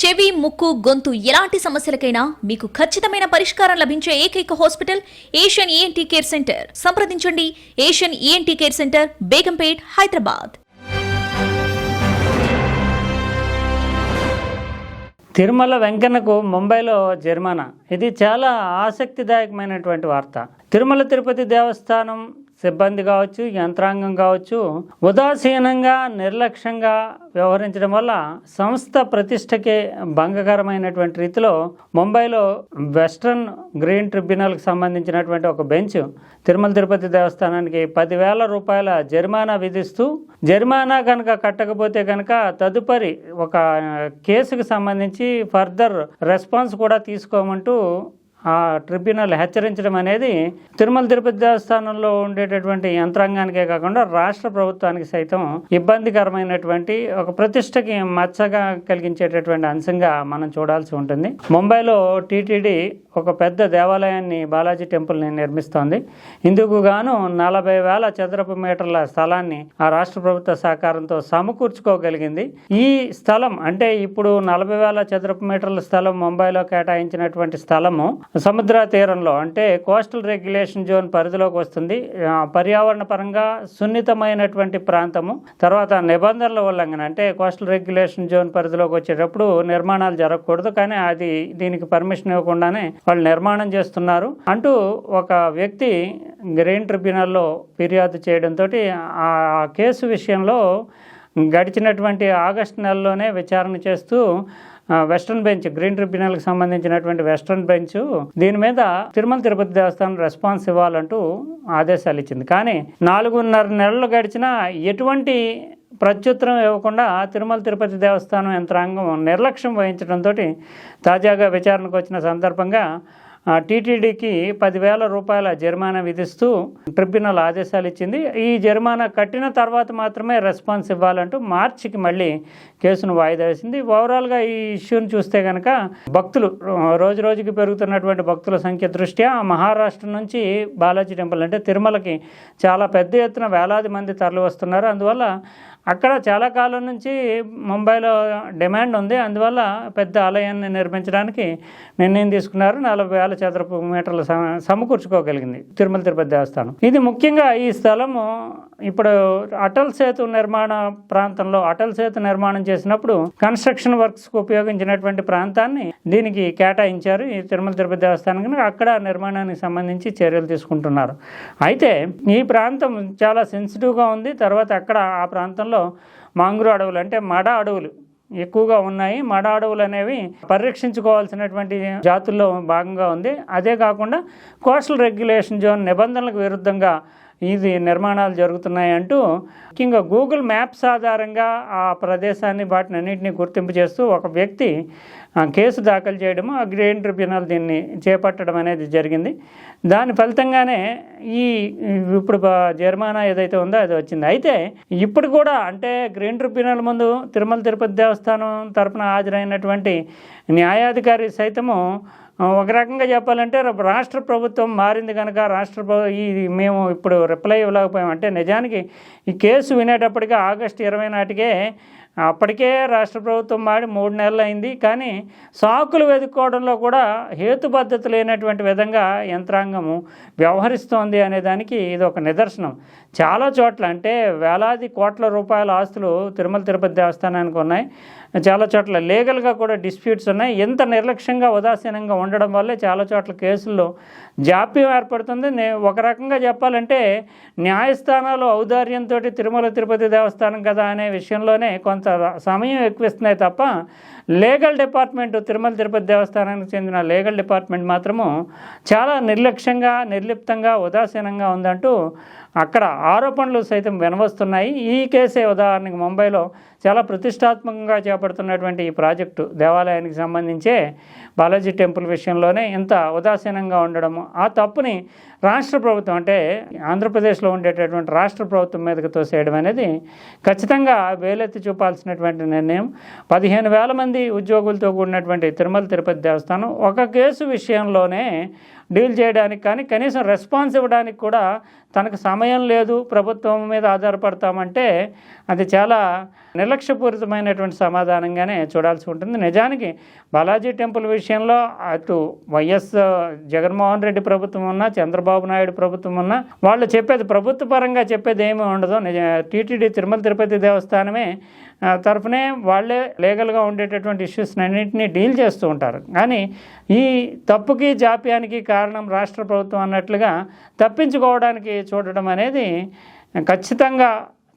చెవి ముక్కు గొంతు ఎలాంటి సమస్యలకైనా మీకు ఖచ్చితమైన పరిష్కారం లభించే ఏకైక hospital Asian ENT care centre. సంప్రదించండి. Asian ENT care centre Begumpet Hyderabad. Tirumala వెంకన్నకు ముంబైలో జరిమానా. ఇది చాలా ఆసక్తిదాయకమైనటువంటి వార్త. తిరుమల తిరుపతి దేవస్థానం సిబ్బంది కావచ్చు యంత్రాంగం కావచ్చు ఉదాసీనంగా నిర్లక్ష్యంగా వ్యవహరించడం వల్ల సంస్థ ప్రతిష్టకే భంగకరమైనటువంటి రీతిలో ముంబైలో వెస్ట్రన్ గ్రీన్ ట్రిబ్యునల్కి సంబంధించినటువంటి ఒక బెంచ్ తిరుమల తిరుపతి దేవస్థానానికి పదివేల రూపాయల జరిమానా విధిస్తూ జరిమానా కనుక కట్టకపోతే కనుక తదుపరి ఒక కేసుకు సంబంధించి ఫర్దర్ రెస్పాన్స్ కూడా తీసుకోమంటూ ఆ ట్రిబ్యునల్ హెచ్చరించడం అనేది తిరుమల తిరుపతి దేవస్థానంలో ఉండేటటువంటి యంత్రాంగానికే కాకుండా రాష్ట్ర ప్రభుత్వానికి సైతం ఇబ్బందికరమైనటువంటి ఒక ప్రతిష్టకి మచ్చగా కలిగించేటటువంటి అంశంగా మనం చూడాల్సి ఉంటుంది. ముంబైలో టీటీడీ ఒక పెద్ద దేవాలయాన్ని బాలాజీ టెంపుల్ని నిర్మిస్తోంది. ఇందుకు గాను నలభై వేల చదరపు మీటర్ల స్థలాన్ని ఆ రాష్ట్ర ప్రభుత్వ సహకారంతో సమకూర్చుకోగలిగింది. ఈ స్థలం అంటే ఇప్పుడు నలభై వేల చదరపు మీటర్ల స్థలం ముంబైలో కేటాయించినటువంటి స్థలము సముద్ర తీరంలో అంటే కోస్టల్ రెగ్యులేషన్ జోన్ పరిధిలోకి వస్తుంది. పర్యావరణ పరంగా సున్నితమైనటువంటి ప్రాంతము. తర్వాత నిబంధనల ఉల్లంఘన అంటే కోస్టల్ రెగ్యులేషన్ జోన్ పరిధిలోకి వచ్చేటప్పుడు నిర్మాణాలు జరగకూడదు. కానీ అది దీనికి పర్మిషన్ ఇవ్వకుండానే వాళ్ళు నిర్మాణం చేస్తున్నారు. అంటూ ఒక వ్యక్తి గ్రీన్ ట్రిబ్యునల్లో ఫిర్యాదు చేయడంతో ఆ కేసు విషయంలో గడిచినటువంటి ఆగస్టు నెలలోనే విచారణ చేస్తూ వెస్ట్రన్ బెంచ్ గ్రీన్ ట్రిబ్యునల్కి సంబంధించినటువంటి వెస్ట్రన్ బెంచ్ దీని మీద తిరుమల తిరుపతి దేవస్థానం రెస్పాన్స్ ఇవ్వాలంటూ ఆదేశాలు ఇచ్చింది. కానీ నాలుగున్నర నెలలు గడిచినా ఎటువంటి ప్రత్యుత్తరం ఇవ్వకుండా తిరుమల తిరుపతి దేవస్థానం యంత్రాంగం నిర్లక్ష్యం వహించడంతో తాజాగా విచారణకు వచ్చిన సందర్భంగా టీటీడీకి పదివేల రూపాయల జరిమానా విధిస్తూ ట్రిబ్యునల్ ఆదేశాలు ఇచ్చింది. ఈ జరిమానా కట్టిన తర్వాత మాత్రమే రెస్పాన్స్ ఇవ్వాలంటూ మార్చికి మళ్ళీ కేసును వాయిదా వేసింది. ఓవరాల్గా ఈ ఇష్యూని చూస్తే కనుక భక్తులు రోజు రోజుకి పెరుగుతున్నటువంటి భక్తుల సంఖ్య దృష్ట్యా మహారాష్ట్ర నుంచి బాలాజీ టెంపుల్ అంటే తిరుమలకి చాలా పెద్ద ఎత్తున వేలాది మంది తరలి వస్తున్నారు అందువల్ల అక్కడ చాలా కాలం నుంచి ముంబైలో డిమాండ్ ఉంది. అందువల్ల పెద్ద ఆలయాన్ని నిర్మించడానికి నిర్ణయం తీసుకున్నారు. నలభై వేల చదరపు మీటర్లు సమకూర్చుకోగలిగింది తిరుమల తిరుపతి దేవస్థానం. ఇది ముఖ్యంగా ఈ స్థలము ఇప్పుడు అటల్ సేతు నిర్మాణ ప్రాంతంలో అటల్ సేతు నిర్మాణం చేసినప్పుడు కన్స్ట్రక్షన్ వర్క్స్కు ఉపయోగించినటువంటి ప్రాంతాన్ని దీనికి కేటాయించారు. ఈ తిరుమల తిరుపతి దేవస్థానం అక్కడ నిర్మాణానికి సంబంధించి చర్యలు తీసుకుంటున్నారు. అయితే ఈ ప్రాంతం చాలా సెన్సిటివ్గా ఉంది. తర్వాత అక్కడ ఆ ప్రాంతంలో మాంగ్రూ అడవులు అంటే మడ అడవులు ఎక్కువగా ఉన్నాయి. మడ అడవులు అనేవి పరిరక్షించుకోవాల్సినటువంటి జాతుల్లో భాగంగా ఉంది. అదే కాకుండా కోస్టల్ రెగ్యులేషన్ జోన్ నిబంధనలకు విరుద్ధంగా ఇది నిర్మాణాలు జరుగుతున్నాయి అంటూ ముఖ్యంగా గూగుల్ మ్యాప్స్ ఆధారంగా ఆ ప్రదేశాన్ని వాటిని అన్నింటినీ గుర్తింపు చేస్తూ ఒక వ్యక్తి కేసు దాఖలు చేయడము ఆ గ్రీన్ ట్రిబ్యునల్ దీన్ని చేపట్టడం అనేది జరిగింది. దాని ఫలితంగానే ఈ ఇప్పుడు జరిమానా ఏదైతే ఉందో అది వచ్చింది. అయితే ఇప్పుడు కూడా అంటే గ్రీన్ ట్రిబ్యునల్ ముందు తిరుమల తిరుపతి దేవస్థానం తరపున హాజరైనటువంటి న్యాయాధికారి సైతము ఒక రకంగా చెప్పాలంటే రాష్ట్ర ప్రభుత్వం మారింది కనుక రాష్ట్ర ఈ మేము ఇప్పుడు రిప్లై ఇవ్వలేకపోయాం. అంటే నిజానికి ఈ కేసు వినేటప్పటికీ ఆగస్టు ఇరవై నాటికే అప్పటికే రాష్ట్ర ప్రభుత్వం మాడి మూడు నెలలు అయింది. కానీ సాకులు వెతుక్కోవడంలో కూడా హేతుబద్ధత లేనటువంటి విధంగా యంత్రాంగము వ్యవహరిస్తోంది అనే దానికి ఇది ఒక నిదర్శనం. చాలా చోట్ల అంటే వేలాది కోట్ల రూపాయల ఆస్తులు తిరుమల తిరుపతి దేవస్థానానికి ఉన్నాయి. చాలా చోట్ల లీగల్గా కూడా డిస్ప్యూట్స్ ఉన్నాయి. ఎంత నిర్లక్ష్యంగా ఉదాసీనంగా ఉండడం వల్లే చాలా చోట్ల కేసుల్లో జాప్యం ఏర్పడుతుంది. నే- ఒక రకంగా చెప్పాలంటే న్యాయస్థానాలు ఔదార్యంతో తిరుమల తిరుపతి దేవస్థానం కదా అనే విషయంలోనే కొంత సమయం ఎక్కువిస్తున్నాయి తప్ప లీగల్ డిపార్ట్మెంట్ తిరుమల తిరుపతి దేవస్థానానికి చెందిన లీగల్ డిపార్ట్మెంట్ మాత్రము చాలా నిర్లక్ష్యంగా నిర్లిప్తంగా ఉదాసీనంగా ఉందంటూ అక్కడ ఆరోపణలు సైతం వినవస్తున్నాయి. ఈ కేసే ఉదాహరణకి ముంబైలో చాలా ప్రతిష్టాత్మకంగా చేపడుతున్నటువంటి ఈ ప్రాజెక్టు దేవాలయానికి సంబంధించే బాలాజీ టెంపుల్ విషయంలోనే ఇంత ఉదాసీనంగా ఉండడము ఆ తప్పుని రాష్ట్ర ప్రభుత్వం అంటే ఆంధ్రప్రదేశ్లో ఉండేటటువంటి రాష్ట్ర ప్రభుత్వం మీదకి తోసేయడం అనేది ఖచ్చితంగా వేలెత్తి చూపాల్సినటువంటి నిర్ణయం. పదిహేను వేల మంది ఉద్యోగులతో కూడినటువంటి తిరుమల తిరుపతి దేవస్థానం ఒక కేసు విషయంలోనే డీల్ చేయడానికి కానీ కనీసం రెస్పాన్స్ ఇవ్వడానికి కూడా తనకు సమయం లేదు ప్రభుత్వం మీద ఆధారపడతామంటే అది చాలా నిర్లక్ష్యపూరితమైనటువంటి సమాధానంగానే చూడాల్సి ఉంటుంది. నిజానికి బాలాజీ టెంపుల్ విషయంలో అటు వైఎస్ జగన్మోహన్ రెడ్డి ప్రభుత్వం ఉన్నా చంద్రబాబు నాయుడు ప్రభుత్వం ఉన్నా వాళ్ళు చెప్పేది ప్రభుత్వ పరంగా చెప్పేది ఏమీ ఉండదు. నిజ టీటీడీ తిరుమల తిరుపతి దేవస్థానమే తరఫునే వాళ్ళే లీగల్గా ఉండేటటువంటి ఇష్యూస్ అన్నింటినీ డీల్ చేస్తూ ఉంటారు. కానీ ఈ తప్పుకి జాప్యానికి కారణం రాష్ట్ర ప్రభుత్వం అన్నట్లుగా తప్పించుకోవడానికి చూడడం అనేది ఖచ్చితంగా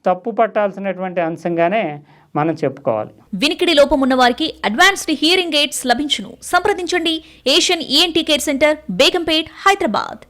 తప్పు పట్టాల్సినటువంటి అంశంగానే మనం చెప్పుకోవాలి. వినికిడి లోపం ఉన్న వారికి అడ్వాన్స్డ్ హియరింగ్ ఎయిడ్స్ లభించును. సంప్రదించండి. Asian ENT care centre Begumpet Hyderabad.